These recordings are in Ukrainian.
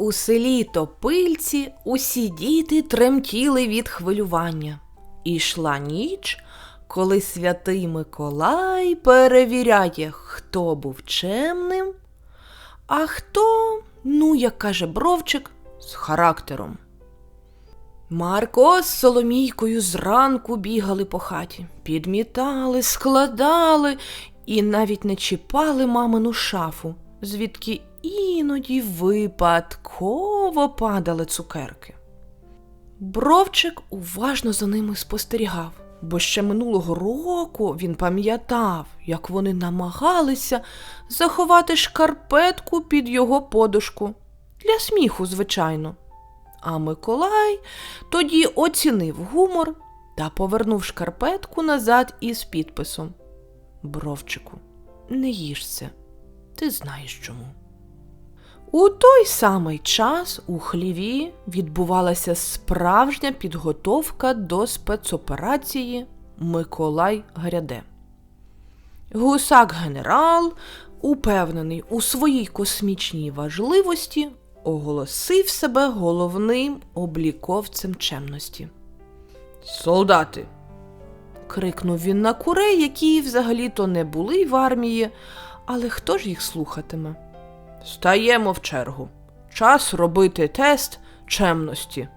У селі Топильці усі діти тремтіли від хвилювання. Ішла ніч, коли святий Миколай перевіряє, хто був чемним, а хто, ну, як каже бровчик, з характером. Марко з Соломійкою зранку бігали по хаті, підмітали, складали і навіть не чіпали мамину шафу, звідки іноді випадково падали цукерки. Бровчик уважно за ними спостерігав, бо ще минулого року він пам'ятав, як вони намагалися заховати шкарпетку під його подушку. Для сміху, звичайно. А Миколай тоді оцінив гумор та повернув шкарпетку назад із підписом. Бровчику, не їж ти знаєш чому. У той самий час у хліві відбувалася справжня підготовка до спецоперації Миколай Гряде. Гусак генерал, упевнений у своїй космічній важливості, оголосив себе головним обліковцем чемності. Солдати. крикнув він на курей, які взагалі-то не були в армії, але хто ж їх слухатиме? Стаємо в чергу. Час робити тест чемності.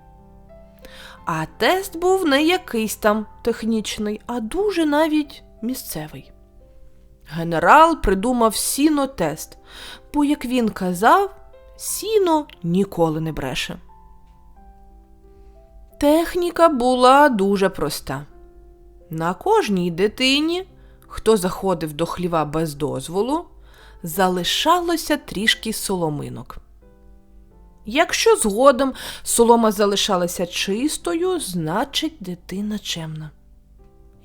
А тест був не якийсь там технічний, а дуже навіть місцевий. Генерал придумав сіно-тест, бо, як він казав, сіно ніколи не бреше. Техніка була дуже проста. На кожній дитині, хто заходив до хліва без дозволу, залишалося трішки соломинок. Якщо згодом солома залишалася чистою, значить дитина чемна.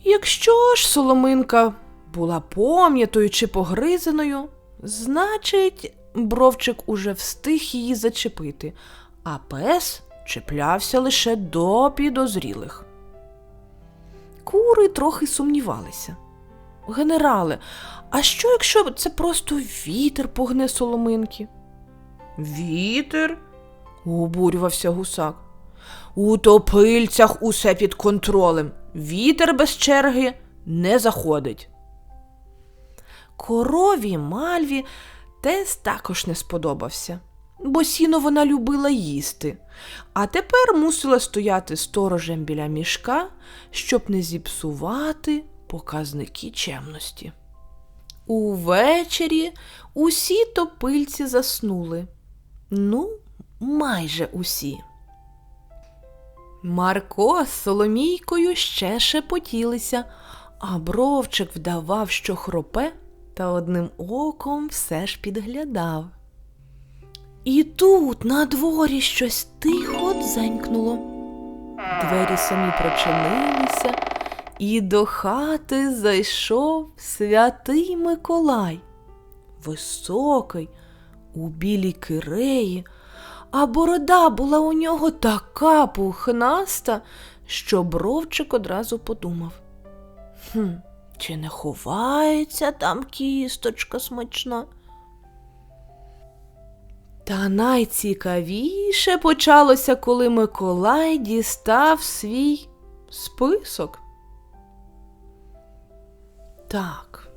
Якщо ж соломинка була пом'ятою чи погризаною, значить, бровчик уже встиг її зачепити, а пес чіплявся лише до підозрілих. Кури трохи сумнівалися. Генерале, а що, якщо це просто вітер погне соломинки? Вітер? обурювався гусак. У топильцях усе під контролем. Вітер без черги не заходить. Корові мальві тест також не сподобався, бо сіно вона любила їсти, а тепер мусила стояти сторожем біля мішка, щоб не зіпсувати показники чемності. Увечері усі топильці заснули. Ну, майже усі. Марко з Соломійкою ще шепотілися, а бровчик вдавав, що хропе, та одним оком все ж підглядав. І тут на дворі щось тихо дзенькнуло. Двері самі прочинилися, і до хати зайшов святий Миколай, високий, у білій киреї, а борода була у нього така пухнаста, що бровчик одразу подумав. Хм, чи не ховається там кісточка смачна? Та найцікавіше почалося, коли Миколай дістав свій список. Так,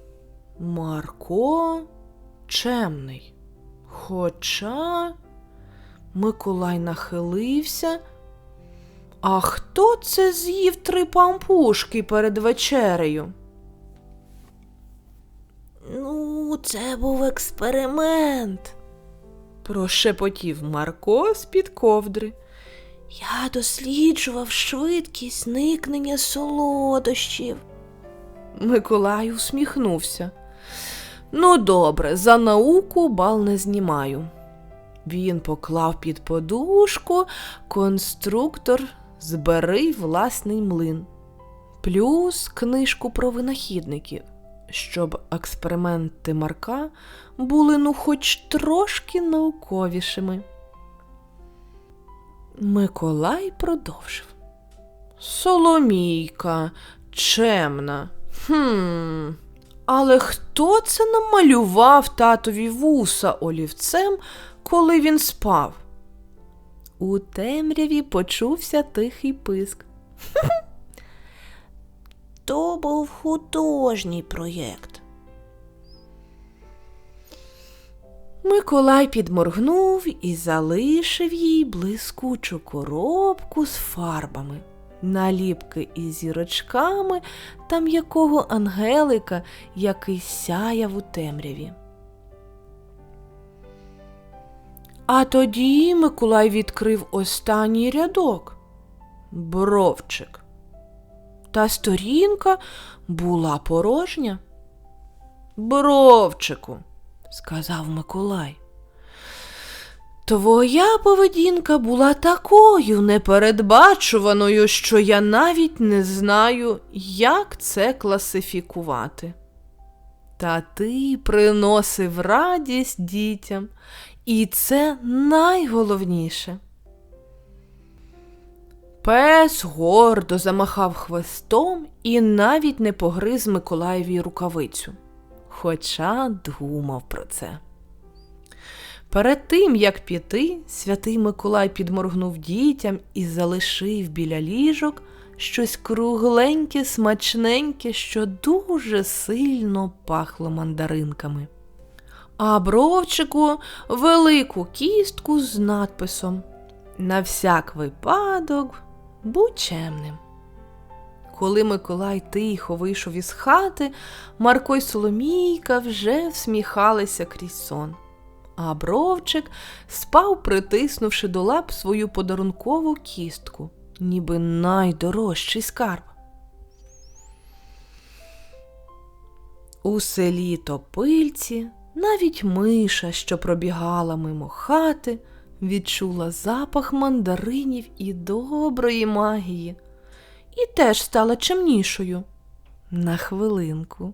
Марко чемний. Хоча Миколай нахилився. А хто це з'їв три пампушки перед вечерею? Ну, це був експеримент, прошепотів Марко з-під ковдри. Я досліджував швидкість зникнення солодощів. Миколай усміхнувся. Ну, добре, за науку бал не знімаю. Він поклав під подушку конструктор збери власний млин, плюс книжку про винахідників, щоб експерименти Марка були ну хоч трошки науковішими. Миколай продовжив. Соломійка, чемна. Хм. Але хто це намалював татові вуса олівцем, коли він спав? У темряві почувся тихий писк. То був художній проєкт. Миколай підморгнув і залишив їй блискучу коробку з фарбами, наліпки із зірочками та м'якого ангелика, який сяяв у темряві. А тоді Миколай відкрив останній рядок бровчик. Та сторінка була порожня. Бровчику, сказав Миколай. Твоя поведінка була такою непередбачуваною, що я навіть не знаю, як це класифікувати. Та ти приносив радість дітям, і це найголовніше. Пес гордо замахав хвостом і навіть не погриз Миколаєві рукавицю, хоча думав про це. Перед тим, як піти, святий Миколай підморгнув дітям і залишив біля ліжок щось кругленьке, смачненьке, що дуже сильно пахло мандаринками. А бровчику велику кістку з надписом На всяк випадок будь чемним. Коли Миколай тихо вийшов із хати, Марко й Соломійка вже всміхалися крізь сон. А бровчик спав, притиснувши до лап свою подарункову кістку, ніби найдорожчий скарб. У селі Топильці навіть миша, що пробігала мимо хати, відчула запах мандаринів і доброї магії, і теж стала чемнішою. На хвилинку.